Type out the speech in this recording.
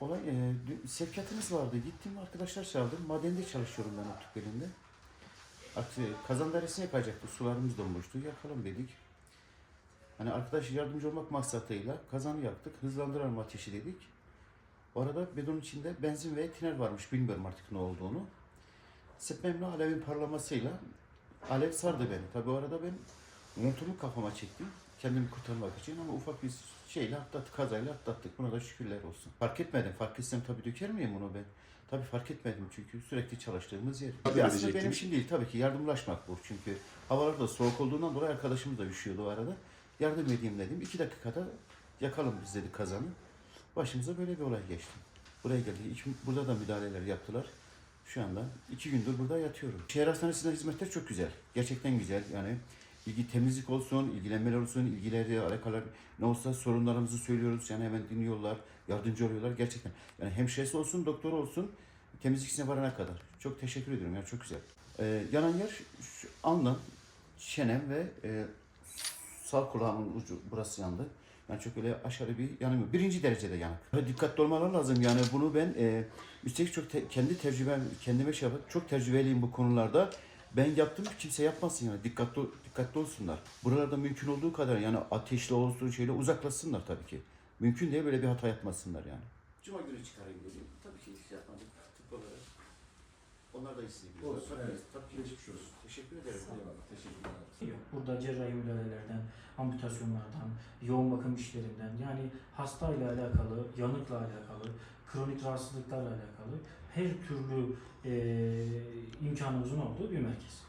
Olay, e, sevkiyatımız vardı. Gittim arkadaşlar çağırdım. Madende çalışıyorum ben o tüplerinde. Artık e, kazan dairesine yapacaktı. Sularımız donmuştu. Yakalım dedik. Hani arkadaş yardımcı olmak maksatıyla kazanı yaktık. Hızlandıralım ateşi dedik. O arada bedonun içinde benzin ve tiner varmış. Bilmiyorum artık ne olduğunu. Sepmemle alevin parlamasıyla alev sardı beni. Tabi o arada ben montumu kafama çektim. Kendimi kurtarmak için ama ufak bir şeyle atlattık, kazayla atlattık. Buna da şükürler olsun. Fark etmedim. Fark etsem tabii döker miyim bunu ben? Tabii fark etmedim çünkü sürekli çalıştığımız yer. Tabii aslında benim için değil tabii ki yardımlaşmak bu. Çünkü havalar da soğuk olduğundan dolayı arkadaşımız da üşüyordu o arada. Yardım edeyim dedim. İki dakikada yakalım biz dedik kazanı. Başımıza böyle bir olay geçti. Buraya geldik. Burada da müdahaleler yaptılar. Şu anda iki gündür burada yatıyorum. Şehir hastanesinde hizmetler çok güzel. Gerçekten güzel. Yani ilgi temizlik olsun, ilgilenmeler olsun, ilgileri, alakalar ne olsa sorunlarımızı söylüyoruz. Yani hemen dinliyorlar, yardımcı oluyorlar. Gerçekten. Yani hemşiresi olsun, doktor olsun, temizlikçisine varana kadar. Çok teşekkür ediyorum. Yani çok güzel. Ee, yanan yer şu alnım, çenem ve e, sağ kulağımın ucu burası yandı. Yani çok öyle aşırı bir yanım. Birinci derecede yanık. Böyle Dikkatli olmaları lazım. Yani bunu ben e, üstelik çok te- kendi tecrübem, kendime şey yapıp çok tecrübeliyim bu konularda. Ben yaptım kimse yapmasın yani. Dikkatli dikkatli olsunlar. Buralarda mümkün olduğu kadar yani ateşli olsun şeyle uzaklaşsınlar tabii ki. Mümkün değil böyle bir hata yapmasınlar yani. Cuma günü çıkarayım dedim. Tabii ki hiç yapmadık tıp olarak. Onlar da isteyebiliyor. Olsun, Tabii, evet. tabii ki. Geçmiş olsun. Teşekkür ederim. Eyvallah. Teşekkürler. Yok. Burada cerrahi müdahalelerden, amputasyonlardan, yoğun bakım işlerinden yani hastayla alakalı, yanıkla alakalı, kronik rahatsızlıklarla alakalı her türlü eee imkanımızın olduğu bir merkez.